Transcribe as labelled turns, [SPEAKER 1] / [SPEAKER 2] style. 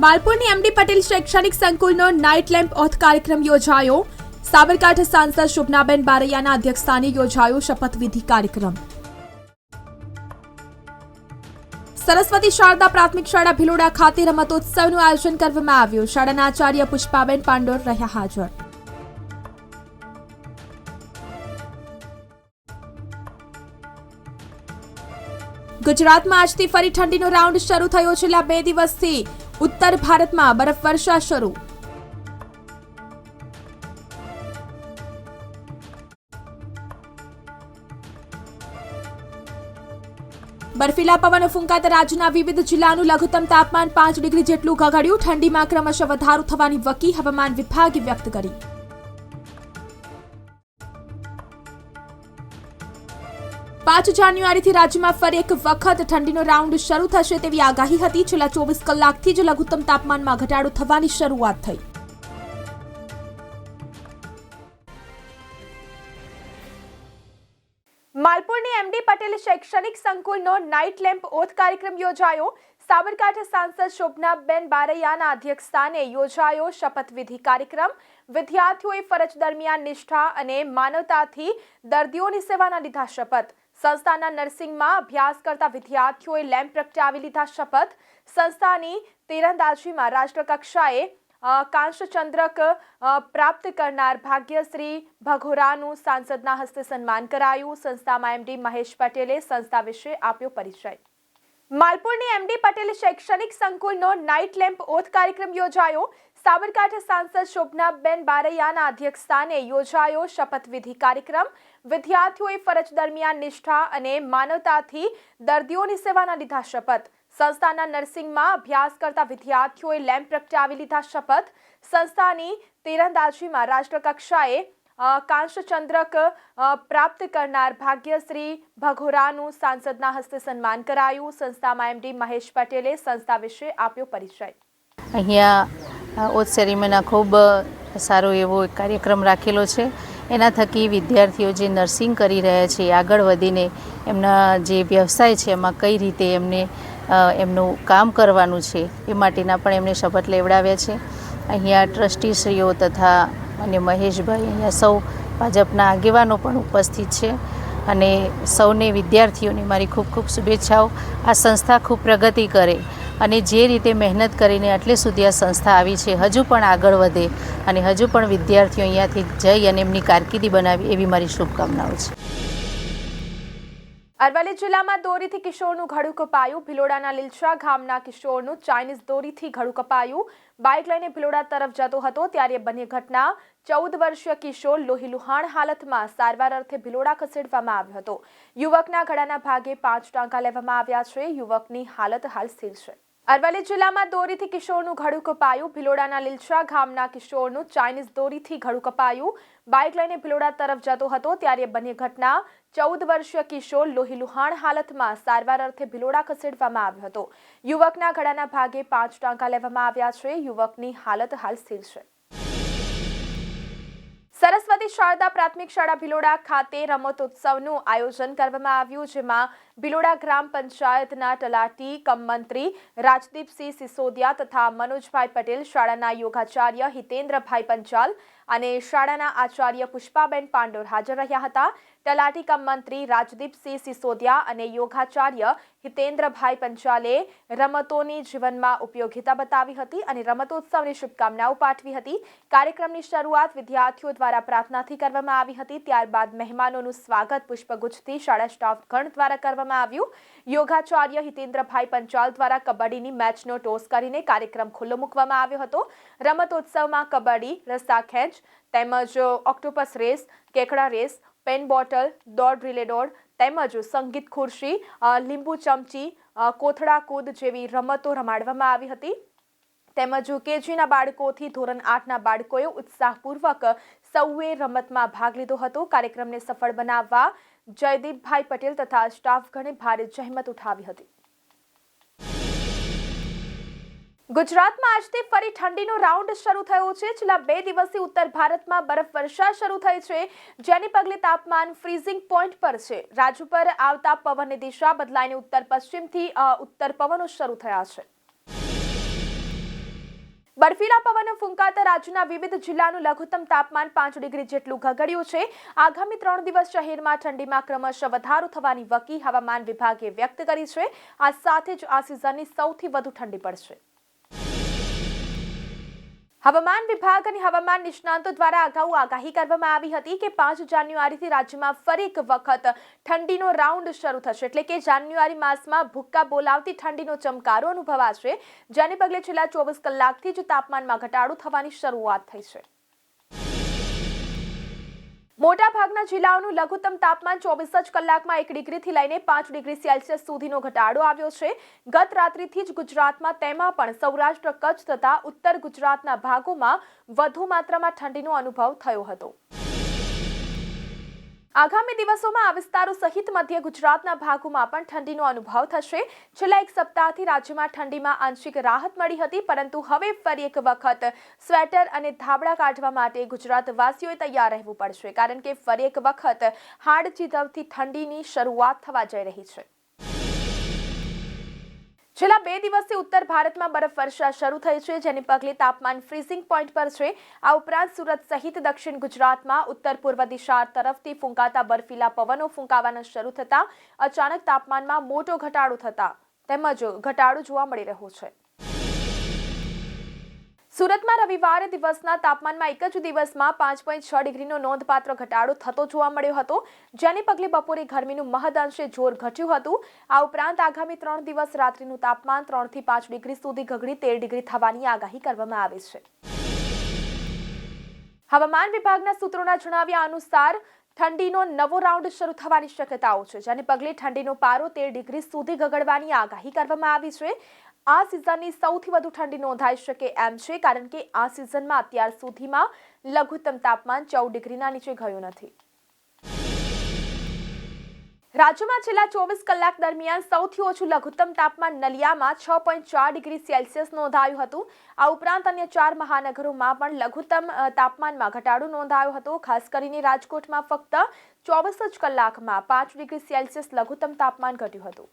[SPEAKER 1] માલપુરની MD Patel શૈક્ષણિક સંકુલનો night lamp oath કાર્યક્રમ યોજાયો. સાબરકાંઠા સાંસદ શુભનાબેન બારૈયાના અધ્યક્ષસ્થાને યોજાયો શપથવિધિ કાર્યક્રમ. સરસ્વતી શારદા પ્રાથમિક શાળા ભિલોડા ખાતે રમતોત્સવનું આયોજન કરવામાં આવ્યું. શાળાના આચાર્ય પુષ્પાબેન પાંડોર રહ્યા હાજર. ગુજરાતમાં આજથી ફરી ઠંડીનો રાઉન્ડ શરૂ થયો છેલ્લા બે દિવસથી. ઉત્તર ભારતમાં બરફવર્ષા શરૂ. બર્ફીલા પવનો ફૂંકાતા રાજ્યના વિવિધ જિલ્લાનું લઘુત્તમ તાપમાન પાંચ ડિગ્રી જેટલું ઘગડ્યું ઠંડીમાં ક્રમશઃ વધારો થવાની વકી હવામાન વિભાગે વ્યક્ત કરી. પાંચ જાન્યુઆરીથી રાજ્યમાં ફરી એક વખત ઠંડીનો રાઉન્ડ શરૂ થશે તેવી આગાહી હતી. છેલ્લા ચોવીસ કલાકથી જ લઘુત્તમ તાપમાનમાં ઘટાડો થવાની શરૂઆત થઈ.
[SPEAKER 2] માલપુરની એમડી પટેલ શૈક્ષણિક સંકુલનો નાઇટ લેમ્પ ઓથ કાર્યક્રમ યોજાયો. સાબરકાંઠા સાંસદ શોભનાબેન બારૈયાના અધ્યક્ષસ્થાને યોજાયો શપથવિધિ કાર્યક્રમ. વિદ્યાર્થીઓએ ફરજ દરમિયાન નિષ્ઠા અને માનવતાથી દર્દીઓની સેવાના લીધા શપથ. સંસ્થાના નર્સિંગમાં અભ્યાસ કરતા વિદ્યાર્થીઓએ લેમ્પ પ્રગટાવી લીધા શપથ. સંસ્થાની તીરંદાજીમાં રાષ્ટ્રકક્ષાએ કાંશચંદ્રક પ્રાપ્ત કરનાર ભાગ્યશ્રી ભગોરાનું સાંસદના હસ્તે સન્માન કરાયું. સંસ્થામાં એમડી મહેશ પટેલે સંસ્થા વિશે આપ્યો પરિચય. માલપુરની એમડી પટેલ શૈક્ષણિક સંકુલનો નાઇટ લેમ્પ ઓથ કાર્યક્રમ યોજાયો. સાબરકાંઠા સાંસદ શોભનાબેન બારૈયાના અધ્યક્ષસ્થાને યોજાયો શપથવિધિ કાર્યક્રમ. વિદ્યાર્થીઓએ ફરજ દરમિયાન નિષ્ઠા અને માનવતાથી દર્દીઓની સેવાના લીધા શપથ. સંસ્થાના નર્સિંગમાં અભ્યાસ કરતા વિદ્યાર્થીઓએ લેમ્પ પ્રગટાવી લીધા શપથ. સંસ્થાની તીરંદાજીમાં રાષ્ટ્રકક્ષાએ અ, કાંસ્યચંદ્રક પ્રાપ્ત કરનાર ભાગ્યશ્રી ભગોરાનું સાંસદના હસ્તે સન્માન કરાયું. સંસ્થામાં એમડી મહેશ પટેલે સંસ્થા વિશે આપ્યો પરિચય.
[SPEAKER 3] અહીંયા ઓથ સેરેમનીના ખૂબ સારો એવો કાર્યક્રમ રાખેલો છે. એના થકી વિદ્યાર્થીઓ જે નર્સિંગ કરી રહ્યા છે, આગળ વધીને એમના જે વ્યવસાય છે, એમાં કઈ રીતે એમને એમનું કામ કરવાનું છે, એ માટેના પણ એમને શપથ લેવડાવ્યા છે. અહીંયા ટ્રસ્ટીશ્રીઓ તથા અને મહેશભાઈ અહીંયા સૌ ભાજપના આગેવાનો પણ ઉપસ્થિત છે. અને સૌને વિદ્યાર્થીઓને મારી ખૂબ ખૂબ શુભેચ્છાઓ. આ સંસ્થા ખૂબ પ્રગતિ કરે. અને જે રીતે મહેનત કરીને એટલે સુધી આ સંસ્થા આવી છે, હજુ પણ આગળ વધે અને હજુ પણ વિદ્યાર્થીઓ અહીંયાથી જઈ અને એમની કારકિર્દી બનાવી એવી મારી શુભકામનાઓ છે.
[SPEAKER 2] અરવલ્લી જિલ્લામાં દોરીથી કિશોરનું ઘડું કપાયું. ભિલોડાના લીલછા ગામના કિશોરનું ચાઇનીઝ દોરીથી ઘડું કપાયું. બાઇક લઈને ભિલોડા તરફ જતો હતો, ત્યારે બની ઘટના. ચૌદ વર્ષીય કિશોર લોહીલુહાણ હાલતમાં સારવાર અર્થે ભિલોડા ખસેડવામાં આવ્યો હતો. યુવકના ગળાના ભાગે પાંચ ટાંકા લેવામાં આવ્યા છે. યુવકની હાલત હાલ સ્થિર છે. અરવલ્લી જિલ્લામાં દોરીથી કિશોરનું ઘડું કપાયું. ભિલોડાના લીલછા ગામના કિશોરનું ચાઇનીઝ દોરીથી ઘડું કપાયું. બાઇક લઈને ભિલોડા તરફ જતો હતો ત્યારે બની ઘટના. ચૌદ વર્ષીય કિશોર લોહીલુહાણ હાલતમાં સારવાર અર્થે ભિલોડા ખસેડવામાં આવ્યો હતો. યુવકના ગળાના ભાગે પાંચ ટાંકા લેવામાં આવ્યા છે. યુવકની હાલત હાલ સ્થિર છે. સરસ્વતી શારદા પ્રાથમિક શાળા ભિલોડા ખાતે રમતોત્સવનું આયોજન કરવામાં આવ્યું, જેમાં ભિલોડા ગ્રામ પંચાયતના તલાટી કમમંત્રી રાજદીપસિંહ સિસોદિયા તથા મનોજભાઈ પટેલ, શાળાના યોગાચાર્ય હિતેન્દ્રભાઈ પંચાલ અને શાળાના આચાર્ય પુષ્પાબેન પાંડોર હાજર રહ્યા હતા. તલાટી કમ મંત્રી રાજદીપસિંહ સિસોદિયા અને યોગાચાર્ય હિતેન્દ્રભાઈ પંચાલે રમતોની જીવનમાં ઉપયોગિતા બતાવી હતી અને રમતોત્સવની શુભકામનાઓ પાઠવી હતી. કાર્યક્રમની શરૂઆત વિદ્યાર્થીઓ દ્વારા પ્રાર્થનાથી કરવામાં આવી હતી. ત્યારબાદ મહેમાનોનું સ્વાગત પુષ્પગુચ્છથી શાળા સ્ટાફ ગણ દ્વારા કરવામાં આવ્યું. યોગાચાર્ય હિતેન્દ્રભાઈ પંચાલ દ્વારા કબડ્ડીની મેચનો ટોસ કરીને કાર્યક્રમ ખુલ્લો મૂકવામાં આવ્યો હતો. રમતોત્સવમાં કબડ્ડી રસ્તા ખેંચ તેમજ ઓક્ટોપસ રેસ, કેકડા રેસ પેન બોટલ દોડ રિલે દોડ તેમજ સંગીત ખુરશી લીંબુ ચમચી કોથળા કૂદ જેવી રમતો રમાડવામાં આવી હતી. તેમજ કેજીના બાળકોથી ધોરણ આઠના બાળકોએ ઉત્સાહપૂર્વક સૌએ રમતમાં ભાગ લીધો હતો. કાર્યક્રમને સફળ બનાવવા જયદીપભાઈ પટેલ તથા સ્ટાફગણે ભારે જહેમત ઉઠાવી હતી. ગુજરાતમાં આજથી ફરી ઠંડીનો રાઉન્ડ શરૂ થયો છે. છેલ્લા બે દિવસથી ઉત્તર ભારતમાં બરફવર્ષા શરૂ થઈ છે. જેને પગલે તાપમાન ફ્રીઝિંગ પોઈન્ટ પર છે. રાજ્ય પર આવતા પવનની દિશા બદલાઈને ઉત્તર પશ્ચિમથી ઉત્તર પવનો શરૂ થયા છે. બર્ફીલા પવનો ફૂંકાતા રાજ્યના વિવિધ જિલ્લાનું લઘુત્તમ તાપમાન પાંચ ડિગ્રી જેટલું ઘગડ્યું છે. આગામી ત્રણ દિવસ શહેરમાં ઠંડીમાં ક્રમશઃ વધારો થવાની વકી હવામાન વિભાગે વ્યક્ત કરી છે. આ સાથે જ આ સિઝનની સૌથી વધુ ઠંડી પડશે. હવામાન વિભાગ અને હવામાન નિષ્ણાંતો દ્વારા અગાઉ આગાહી કરવામાં આવી હતી કે પાંચ જાન્યુઆરીથી રાજ્યમાં ફરી એક વખત ઠંડીનો રાઉન્ડ શરૂ થશે. એટલે કે જાન્યુઆરી માસમાં ભૂક્કા બોલાવતી ઠંડીનો ચમકારો અનુભવાશે. જેને પગલે છેલ્લા ચોવીસ કલાકથી જ તાપમાનમાં ઘટાડો થવાની શરૂઆત થઈ છે. મોટાભાગના જિલ્લાઓનું લઘુત્તમ તાપમાન ચોવીસ જ કલાકમાં એક ડિગ્રીથી લઈને પાંચ ડિગ્રી સેલ્સિયસ સુધીનો ઘટાડો આવ્યો છે. ગત રાત્રિથી જ ગુજરાતમાં તેમાં પણ સૌરાષ્ટ્ર, કચ્છ તથા ઉત્તર ગુજરાતના ભાગોમાં વધુ માત્રામાં ઠંડીનો અનુભવ થયો હતો. આગામી દિવસોમાં આ વિસ્તારો સહિત મધ્ય ગુજરાતના ભાગોમાં પણ ઠંડીનો અનુભવ થશે. છેલ્લા એક સપ્તાહથી રાજ્યમાં ઠંડીમાં આંશિક રાહત મળી હતી, પરંતુ હવે ફરી એક વખત સ્વેટર અને ધાબળા કાઢવા માટે ગુજરાતવાસીઓએ તૈયાર રહેવું પડશે, કારણ કે ફરી એક વખત હાડ ચીધવથી ઠંડીની શરૂઆત થવા જઈ રહી છે. છેલ્લા બે દિવસથી ઉત્તર ભારતમાં બરફવર્ષા શરૂ થઈ છે, જેને પગલે તાપમાન ફ્રીઝિંગ પોઈન્ટ પર છે. આ ઉપરાંત સુરત સહિત દક્ષિણ ગુજરાતમાં ઉત્તર પૂર્વ દિશા તરફથી ફૂંકાતા બર્ફીલા પવનો ફૂંકાવાના શરૂ થતા, અચાનક તાપમાનમાં મોટો ઘટાડો થતા તેમજ ઘટાડો જોવા મળી રહ્યો છે. સુરતમાં રવિવારે દિવસના તાપમાનમાં એક જ દિવસમાં પાંચ પોઈન્ટ છ ડિગ્રીનો નોંધપાત્ર ઘટાડો થતો જોવા મળ્યો હતો. જેને પગલે બપોરે ગરમીનું મહદઅંશે જોર ઘટ્યું હતું. આ ઉપરાંત આગામી ત્રણ દિવસ રાત્રિનું તાપમાન ત્રણથી પાંચ ડિગ્રી સુધી ગગડી તેર ડિગ્રી થવાની આગાહી કરવામાં આવી છે. હવામાન વિભાગના સૂત્રોના જણાવ્યા અનુસાર ઠંડીનો નવો રાઉન્ડ શરૂ થવાની શક્યતાઓ છે, જેને પગલે ઠંડીનો પારો તેર ડિગ્રી સુધી ગગડવાની આગાહી કરવામાં આવી છે. આ સિઝનની સૌથી વધુ ઠંડી નોંધાઈ શકે એમ છે, કારણ કે આ સિઝનમાં અત્યાર સુધીમાં લઘુત્તમ તાપમાન ચૌદ ડિગ્રીના નીચે ગયું નથી. રાજ્યમાં છેલ્લા ચોવીસ કલાક દરમિયાન સૌથી ઓછું લઘુત્તમ તાપમાન નલિયામાં છ પોઈન્ટ ચાર ડિગ્રી સેલ્સિયસ નોંધાયું હતું. આ ઉપરાંત અન્ય ચાર મહાનગરોમાં પણ લઘુત્તમ તાપમાનમાં ઘટાડો નોંધાયો હતો. ખાસ કરીને રાજકોટમાં ફક્ત ચોવીસ જ કલાકમાં પાંચ ડિગ્રી સેલ્સિયસ લઘુત્તમ તાપમાન ઘટ્યું હતું.